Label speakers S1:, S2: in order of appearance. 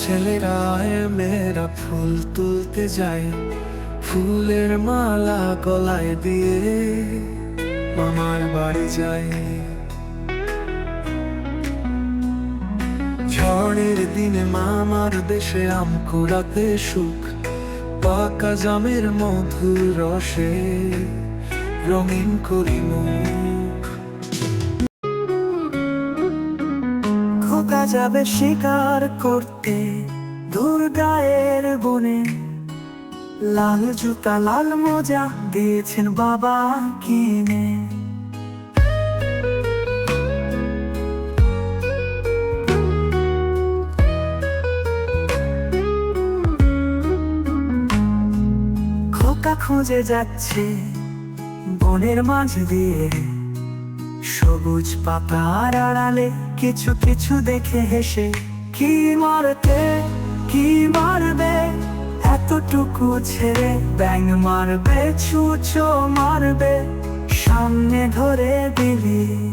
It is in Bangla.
S1: ছেলেরা, আয় মেয়েরা, ফুল তুলতে যায়। ফুলের মালা গলায় দিয়ে মামার বাড়ি যায়। ঝড়ের দিনে মামার দেশে আম কুড়াতে সুখ, পাকা জামের মধুর রসে রঙিন করি মুখ যাবে শিকার করতে দুর্গায়ের বনে। লাল জুতা, লাল মোজা দিয়েছেন বাবা কিনে। খোকা খুঁজে যাচ্ছে বনের মাঝ দিয়ে। সবুজ পাতার আড়ালে কিছু কিছু দেখে হেসে, কি মারতে, কি মারবে? এতটুকু ছেড়ে ব্যাং মারবে, ছুঁচো মারবে, সামনে ধরে দিলি।